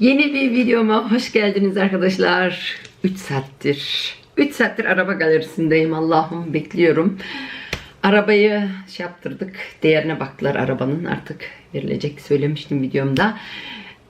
Yeni bir videoma hoş geldiniz arkadaşlar. 3 saattir. 3 saattir araba galerisindeyim. Allah'ım bekliyorum. Arabayı şey yaptırdık. Değerine baktılar arabanın. Artık verilecek söylemiştim videomda.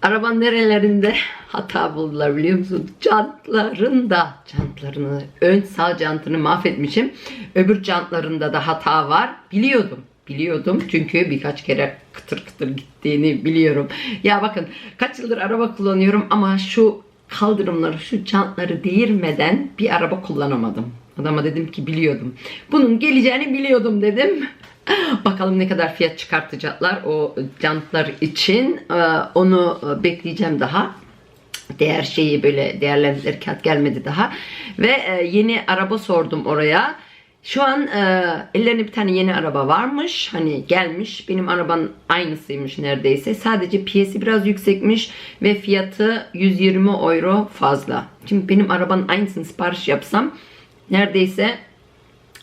Arabanın nerelerinde hata buldular biliyor musun? Jantlarında. Jantlarını, ön sağ jantını mahvetmişim. Öbür jantlarında da hata var. Biliyordum. Biliyordum çünkü birkaç kere kıtır kıtır gittiğini biliyorum. Ya bakın kaç yıldır araba kullanıyorum ama şu kaldırımları, şu jantları değirmeden bir araba kullanamadım. Adama dedim ki biliyordum. Bunun geleceğini biliyordum dedim. Bakalım ne kadar fiyat çıkartacaklar o jantlar için. Ee, Onu bekleyeceğim daha değer şeyi böyle değerlendirir kağıt gelmedi daha ve e, yeni araba sordum oraya şu an e, ellerinde bir tane yeni araba varmış hani gelmiş benim arabanın aynısıymış neredeyse sadece piyesi biraz yüksekmiş ve fiyatı 120 euro fazla şimdi benim arabanın aynısını sipariş yapsam neredeyse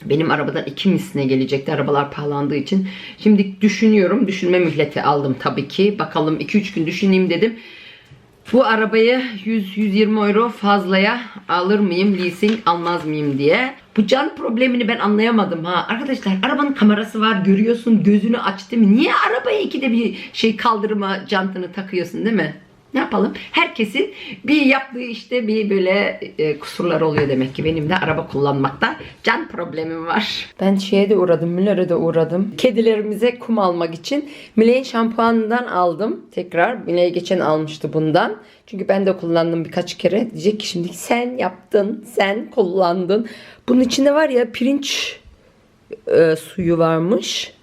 benim arabadan iki misline gelecekti arabalar pahalandığı için. Şimdi düşünüyorum. Düşünme mühleti aldım tabii ki. Bakalım 2-3 gün düşüneyim dedim. Bu arabayı 100-120 euro fazlaya alır mıyım, leasing almaz mıyım diye. Bu can problemini ben anlayamadım ha. Arkadaşlar arabanın kamerası var görüyorsun gözünü açtı mı? Niye arabaya ikide bir şey kaldırma jantını takıyorsun değil mi? Ne yapalım? Herkesin bir yaptığı işte bir böyle e, kusurlar oluyor demek ki. Benim de araba kullanmakta can problemim var. Ben şeye de uğradım, Müller'e de uğradım. Kedilerimize kum almak için Miley'in şampuanından aldım. Tekrar Miley geçen almıştı bundan. Çünkü ben de kullandım birkaç kere. Diyecek ki şimdi sen yaptın, sen kullandın. Bunun içinde var ya pirinç e, suyu varmış.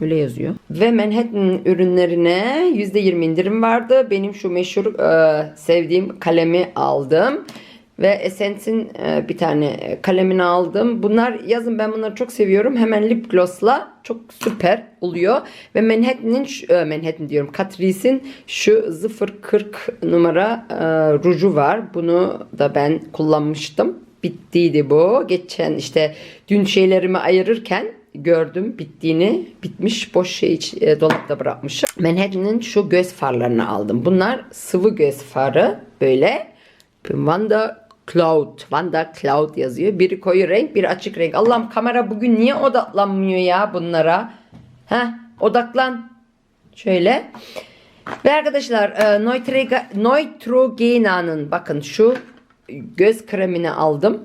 Öyle yazıyor. Ve Manhattan ürünlerine %20 indirim vardı. Benim şu meşhur e, sevdiğim kalemi aldım. Ve Essence'in e, bir tane kalemini aldım. Bunlar yazın ben bunları çok seviyorum. Hemen lip gloss'la çok süper oluyor. Ve Manhattan'in e, Manhattan diyorum. Catrice'in şu 040 numara e, ruju var. Bunu da ben kullanmıştım. Bittiydi bu. Geçen işte dün şeylerimi ayırırken gördüm bittiğini. Bitmiş boş şey iç, e, dolapta bırakmışım. Manhattan'ın şu göz farlarını aldım. Bunlar sıvı göz farı böyle. Wanda Cloud. Wanda Cloud yazıyor. Biri koyu renk, biri açık renk. Allah'ım kamera bugün niye odaklanmıyor ya bunlara? Heh, odaklan. Şöyle. Ve arkadaşlar e, Neutrogena'nın bakın şu göz kremini aldım.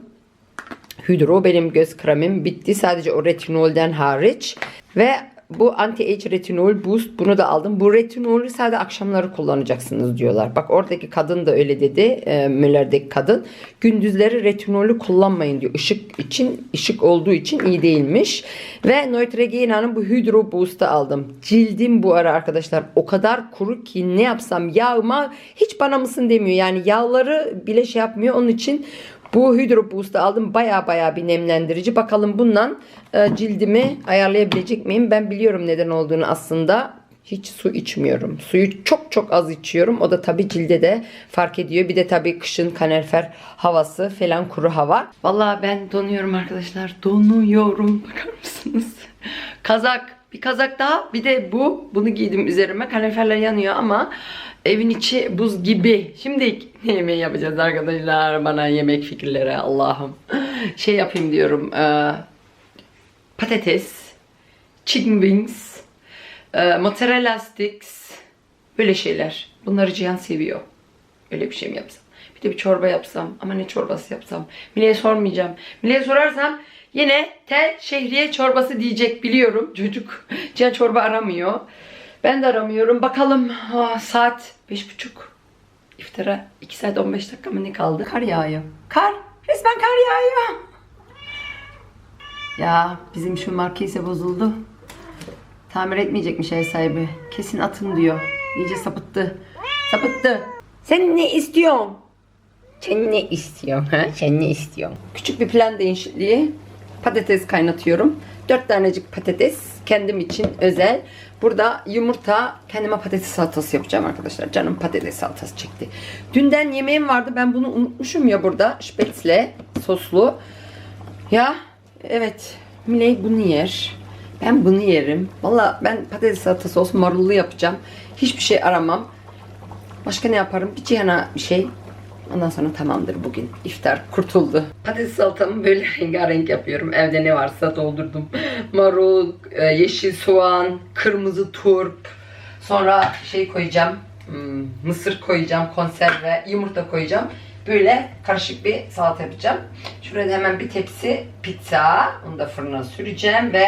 Hydro benim göz kremim bitti. Sadece o retinolden hariç. Ve bu anti-age retinol boost bunu da aldım. Bu retinolü sadece akşamları kullanacaksınız diyorlar. Bak oradaki kadın da öyle dedi. E, Müller'deki kadın. Gündüzleri retinolü kullanmayın diyor. Işık için, ışık olduğu için iyi değilmiş. Ve Neutrogena'nın bu Hydro Boost'u aldım. Cildim bu ara arkadaşlar o kadar kuru ki ne yapsam yağma hiç bana mısın demiyor. Yani yağları bile şey yapmıyor. Onun için bu Hydro Boost'u aldım. Baya baya bir nemlendirici. Bakalım bundan e, cildimi ayarlayabilecek miyim? Ben biliyorum neden olduğunu aslında. Hiç su içmiyorum. Suyu çok çok az içiyorum. O da tabii cilde de fark ediyor. Bir de tabii kışın kalorifer havası falan kuru hava. Vallahi ben donuyorum arkadaşlar. Donuyorum. Bakar mısınız? Kazak. Bir kazak daha. Bir de bu. Bunu giydim üzerime. Kaloriferler yanıyor ama evin içi buz gibi. Şimdi ne yemeği yapacağız arkadaşlar? Bana yemek fikirleri Allah'ım. Şey yapayım diyorum. e, patates, chicken wings, e, mozzarella sticks, böyle şeyler. Bunları Cihan seviyor. Öyle bir şey mi yapsam? Bir de bir çorba yapsam. Ama ne çorbası yapsam? Mile'ye sormayacağım. Mile'ye sorarsam yine tel şehriye çorbası diyecek biliyorum. Çocuk Cihan çorba aramıyor. Ben de aramıyorum. Bakalım Aa, saat beş buçuk. İftara 2 saat 15 dakika mı ne kaldı? Kar yağıyor. Kar. Resmen kar yağıyor. Ya bizim şu markise bozuldu. Tamir etmeyecekmiş ev sahibi. Kesin atın diyor. İyice sapıttı. Sapıttı. Sen ne istiyorsun? Sen ne istiyorsun ha? Sen ne istiyorsun? Küçük bir plan değişikliği. Patates kaynatıyorum. Dört tanecik patates kendim için özel. Burada yumurta kendime patates salatası yapacağım arkadaşlar. Canım patates salatası çekti. Dünden yemeğim vardı. Ben bunu unutmuşum ya burada. Spätzle soslu. Ya evet. Miley bunu yer. Ben bunu yerim. Valla ben patates salatası olsun marullu yapacağım. Hiçbir şey aramam. Başka ne yaparım? Bir cihana bir şey. Ondan sonra tamamdır bugün. İftar kurtuldu. Patates salatamı böyle rengarenk yapıyorum. Evde ne varsa doldurdum. Marul, e, yeşil soğan, kırmızı turp. Sonra şey koyacağım. hmm, Mısır koyacağım, konserve, yumurta koyacağım. Böyle karışık bir salata yapacağım. Şurada hemen bir tepsi pizza. Onu da fırına süreceğim ve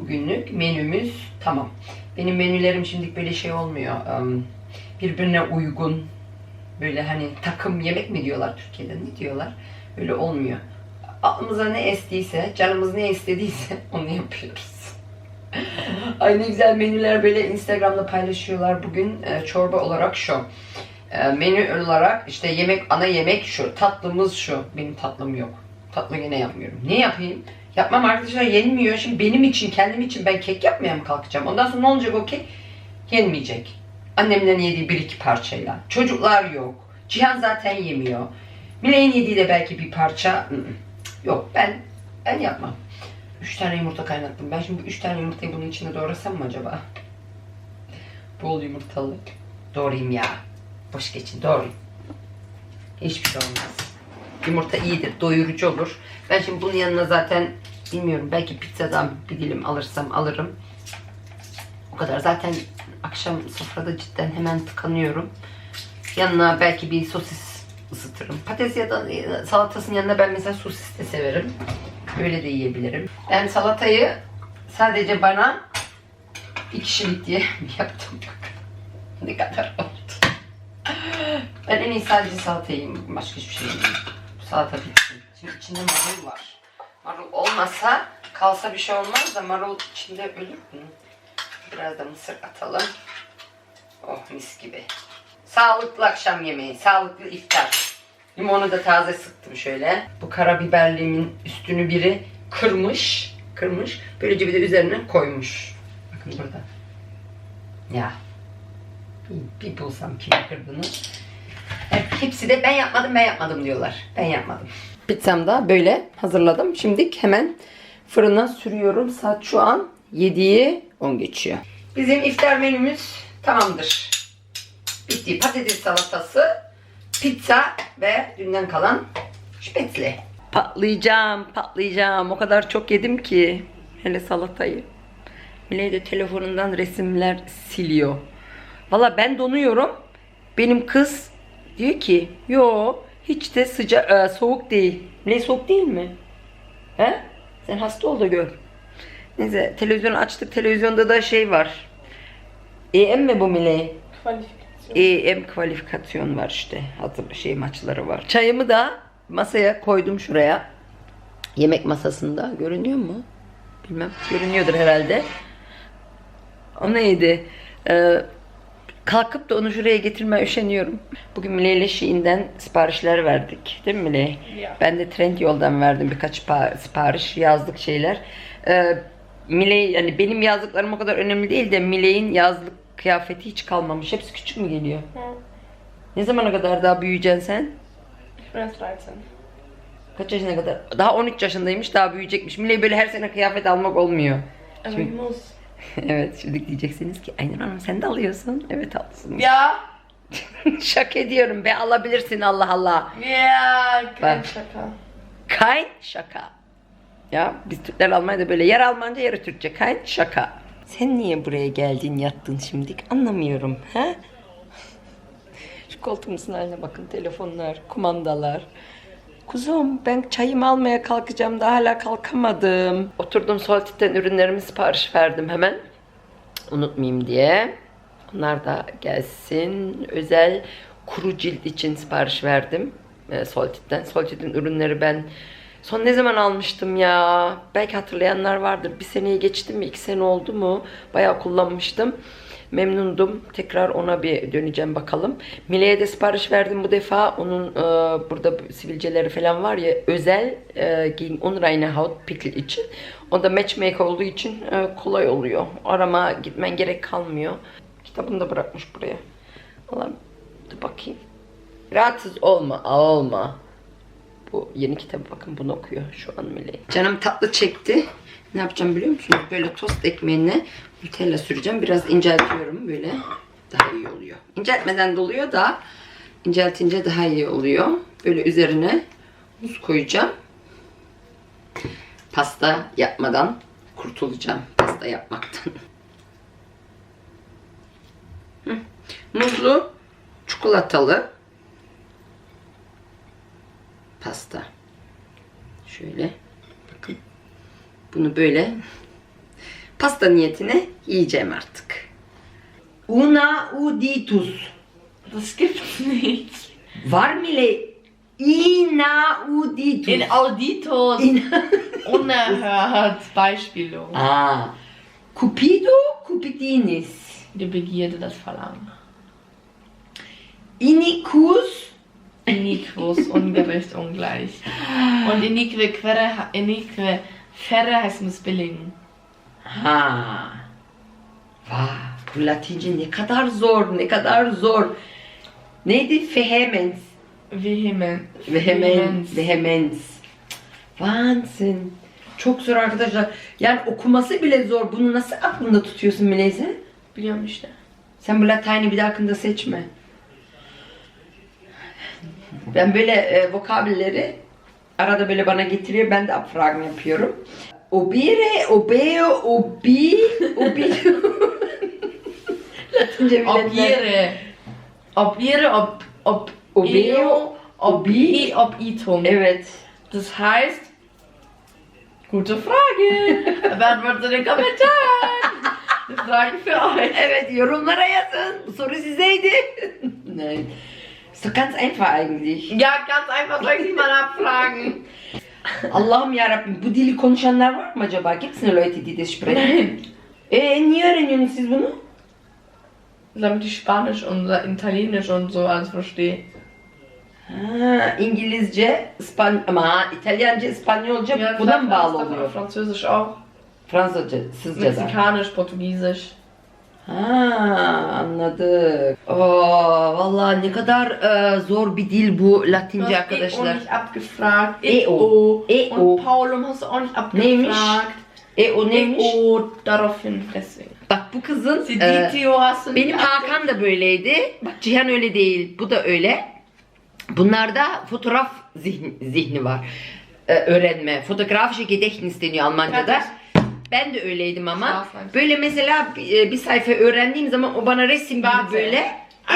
bugünlük menümüz tamam. Benim menülerim şimdilik böyle şey olmuyor. Birbirine uygun. Böyle hani takım yemek mi diyorlar Türkiye'de ne diyorlar? Öyle olmuyor. Aklımıza ne estiyse, canımız ne istediyse onu yapıyoruz. Ay ne güzel menüler böyle Instagram'da paylaşıyorlar. Bugün e, çorba olarak şu. E, menü olarak işte yemek, ana yemek şu. Tatlımız şu. Benim tatlım yok. Tatlı gene yapmıyorum. Ne yapayım? Yapmam arkadaşlar yenmiyor. Şimdi benim için, kendim için ben kek yapmaya mı kalkacağım? Ondan sonra ne olacak o kek? Yenmeyecek. Annemden yediği bir iki parçayla. Çocuklar yok. Cihan zaten yemiyor. Miley'in yediği de belki bir parça. Yok ben ben yapmam. Üç tane yumurta kaynattım. Ben şimdi bu üç tane yumurtayı bunun içine doğrasam mı acaba? Bol yumurtalı. Doğrayayım ya. Boş geçin doğrayayım. Hiçbir şey olmaz. Yumurta iyidir, doyurucu olur. Ben şimdi bunun yanına zaten bilmiyorum belki pizzadan bir dilim alırsam alırım. O kadar. Zaten akşam sofrada cidden hemen tıkanıyorum. Yanına belki bir sosis ısıtırım. Patates ya da e, salatasının yanına ben mesela sosis de severim. Böyle de yiyebilirim. Ben salatayı sadece bana bir kişilik diye yaptım. ne kadar oldu. Ben en iyi sadece salata. Başka hiçbir şey yemeyeyim. Salata bitsin. Şimdi içinde marul var. Marul olmasa kalsa bir şey olmaz da marul içinde ölür mü? Biraz da mısır atalım. Oh mis gibi. Sağlıklı akşam yemeği, sağlıklı iftar. Limonu da taze sıktım şöyle. Bu karabiberliğimin üstünü biri kırmış. Kırmış. Böylece bir de üzerine koymuş. Bakın burada. Ya. Bir, bir bulsam kim kırdığını. Hep, hepsi de ben yapmadım ben yapmadım diyorlar. Ben yapmadım. Pizzam da böyle hazırladım. Şimdi hemen fırına sürüyorum. Saat şu an 7'yi 10 geçiyor. Bizim iftar menümüz tamamdır. Bitti. Patates salatası, pizza ve dünden kalan spätzle. Patlayacağım, patlayacağım. O kadar çok yedim ki. Hele salatayı. Miley de telefonundan resimler siliyor. Valla ben donuyorum. Benim kız diyor ki yo hiç de sıcak soğuk değil. Miley soğuk değil mi? He? Sen hasta ol da gör. Neyse televizyonu açtık. Televizyonda da şey var. EM mi bu Miley? Kvalifikasyon. EM kvalifikasyon var işte. Hazır şey maçları var. Çayımı da masaya koydum şuraya. Yemek masasında. Görünüyor mu? Bilmem. Görünüyordur herhalde. O neydi? Ee, kalkıp da onu şuraya getirmeye üşeniyorum. Bugün Miley ile Şii'nden siparişler verdik. Değil mi Miley? Ya. Ben de Trend yoldan verdim birkaç pa- sipariş. Yazlık şeyler. Ee, Miley yani benim yazlıklarım o kadar önemli değil de Miley'in yazlık kıyafeti hiç kalmamış. Hepsi küçük mü geliyor? Hı. Ne zamana kadar daha büyüyeceksin sen? Erst 13. Kaç yaşına kadar? Daha 13 yaşındaymış daha büyüyecekmiş. Miley böyle her sene kıyafet almak olmuyor. Şimdi- evet şimdi diyeceksiniz ki Aynur Hanım sen de alıyorsun. Evet alsın. Ja. Şaka ediyorum be alabilirsin Allah Allah. Bak. kein Schaka. Kayn şaka. Ya biz Türkler Almanya'da böyle yarı Almanca yarı Türkçe. Kayn şaka. Sen niye buraya geldin yattın şimdilik anlamıyorum. He? Şu koltuğumuzun haline bakın telefonlar, kumandalar. Kuzum ben çayımı almaya kalkacağım da hala kalkamadım. Oturdum Soltit'ten ürünlerimi sipariş verdim hemen. Unutmayayım diye. Onlar da gelsin. Özel kuru cilt için sipariş verdim. E, Soltit'ten. Soltit'in ürünleri ben son ne zaman almıştım ya? Belki hatırlayanlar vardır. Bir seneyi geçti mi? iki sene oldu mu? Bayağı kullanmıştım. Memnundum. Tekrar ona bir döneceğim bakalım. Mile'ye de sipariş verdim bu defa. Onun e, burada sivilceleri falan var ya özel e, gegen unreine Haut Pickel için. O da matchmaker olduğu için e, kolay oluyor. Arama gitmen gerek kalmıyor. Kitabını da bırakmış buraya. Allah'ım dur bakayım. Rahatsız olma, olma. Bu yeni kitabı bakın bunu okuyor şu an Miley. Canım tatlı çekti. Ne yapacağım biliyor musunuz? Böyle tost ekmeğine Nutella süreceğim. Biraz inceltiyorum böyle. daha iyi oluyor. İnceltmeden de oluyor da inceltince daha iyi oluyor. Böyle üzerine muz koyacağım. Pasta yapmadan kurtulacağım pasta yapmaktan. Muzlu, çikolatalı pasta. Şöyle bakın. Bunu böyle pasta niyetine yiyeceğim artık. Una uditus. Das gibt's nicht. Var mı le? Inauditus. In Auditos. In Unerhört. Beispiellos. Aa. Cupido, cupidinis. Die Begierde, das Verlangen. Inicus, Iniquus, ungerecht, ungleich. Und inique quere, inique ferre heißt Missbilligen. Ha. Vay, bu Latince ne kadar zor, ne kadar zor. Neydi? Vehemens. Vehement. Vehemens. Vehemens. Wahnsinn. Çok zor arkadaşlar. Yani okuması bile zor. Bunu nasıl aklında tutuyorsun Meleze? Biliyorum işte. Sen bu Latini bir dahakında seçme. Ben böyle e, vokabülleri arada böyle bana getiriyor. Ben de abfragen yapıyorum. Obire, obeo, obi, obi. Latince Ob bilenler. ihre. Ob ob, ob Obeo, eo, ob obi. i, ob itum. Evet. Das heißt, gute Frage. Beantwortet in den Kommentaren. Frage für euch. Evet yorumlara yazın. Bu soru sizeydi. Nein. Ist doch ganz einfach eigentlich. Ja, ganz einfach, soll ich dich mal abfragen? Allah'ım yarabbim bu dili konuşanlar var mı acaba? Gibt's eine Leute die das sprechen? Nein. E niye öğreniyorsunuz siz bunu? Damit ich Spanisch und Italienisch und so alles verstehe. Ha, İngilizce, İspan ama İtalyanca, İspanyolca buna mı bağlı oluyor? Französisch auch. Fransızca, Sızca da. Mexikanisch, Portugiesisch. Ha, anladık. Oo, vallahi ne kadar e, zor bir dil bu Du Latince hast E arkadaşlar. nicht abgefragt. EO. EO. Und Paulum hast du auch nicht abgefragt. E o neymiş? EO, daraufhin deswegen. Bak bu kızın e, Siditio hast du nicht benim Hakan da böyleydi. Bak Cihan öyle değil. Bu da öyle. Bunlarda fotoğraf zihni, zihni var. E, öğrenme. Fotografische Gedächtnis deniyor Almanca'da. Evet. Ben de öyleydim ama böyle mesela bir, e, bir sayfa öğrendiğim zaman o bana resim gibi Warte. böyle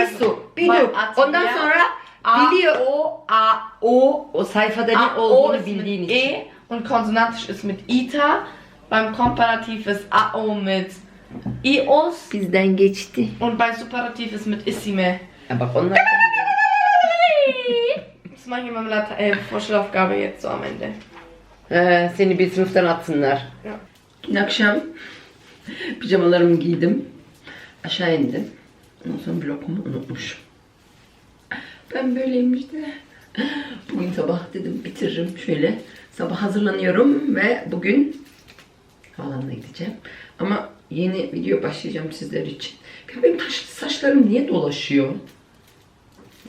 Eso, biliyor. Ondan sonra A, biliyor. O, A, O. O sayfada ne A, O olduğunu ist bildiğin mit için. E und konsonantisch ist mit ITA. Beim Komparativ ist AO mit IOS Bizden geçti. und beim Superativ ist mit Issime. Ya bak onlar. Das mache ich immer mit der äh, Vorschulaufgabe jetzt so am Ende. Ee, seni bir sınıftan atsınlar. Ya. Dün akşam pijamalarımı giydim. Aşağı indim. Ondan sonra blokumu unutmuşum. Ben böyleyim işte. Bugün sabah dedim bitiririm şöyle. Sabah hazırlanıyorum ve bugün havaalanına gideceğim. Ama yeni video başlayacağım sizler için. Ya benim taş- saçlarım niye dolaşıyor?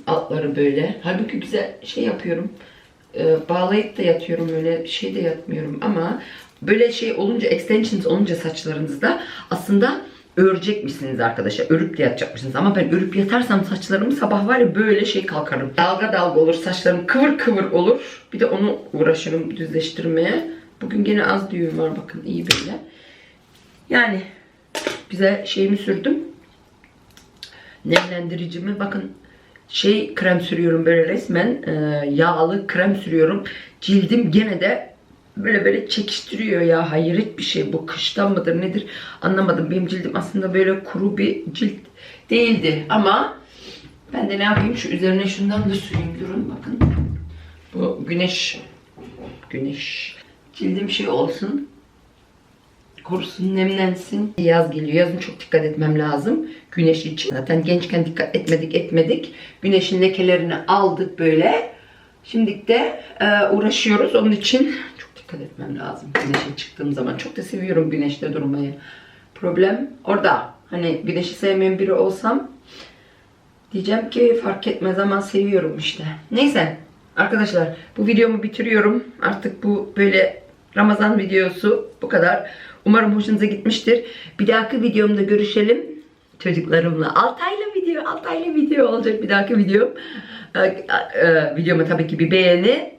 Altları böyle. Halbuki güzel şey yapıyorum. Ee, bağlayıp da yatıyorum öyle şey de yatmıyorum ama böyle şey olunca extensions olunca saçlarınızda aslında örecekmişsiniz arkadaşlar. Örüp de yatacakmışsınız. Ama ben örüp yatarsam saçlarımı sabah var ya böyle şey kalkarım. Dalga dalga olur. Saçlarım kıvır kıvır olur. Bir de onu uğraşırım düzleştirmeye. Bugün gene az düğüm var bakın iyi böyle. Yani bize şeyimi sürdüm. Nemlendiricimi bakın şey krem sürüyorum böyle resmen e, yağlı krem sürüyorum. Cildim gene de böyle böyle çekiştiriyor ya hayret bir şey bu kıştan mıdır nedir anlamadım. Benim cildim aslında böyle kuru bir cilt değildi ama ben de ne yapayım şu üzerine şundan da süreyim durun bakın. Bu güneş güneş cildim şey olsun kurusun, nemlensin. Yaz geliyor. Yazın çok dikkat etmem lazım. Güneş için. Zaten gençken dikkat etmedik etmedik. Güneşin lekelerini aldık böyle. Şimdi de e, uğraşıyoruz. Onun için dikkat etmem lazım. Güneşe çıktığım zaman. Çok da seviyorum güneşte durmayı. Problem orada. Hani güneşi sevmeyen biri olsam diyeceğim ki fark etmez ama seviyorum işte. Neyse arkadaşlar bu videomu bitiriyorum. Artık bu böyle Ramazan videosu bu kadar. Umarım hoşunuza gitmiştir. Bir dahaki videomda görüşelim. çocuklarımla. Altaylı video, Altaylı video olacak bir dahaki videom. Ee, e, videoma tabii ki bir beğeni.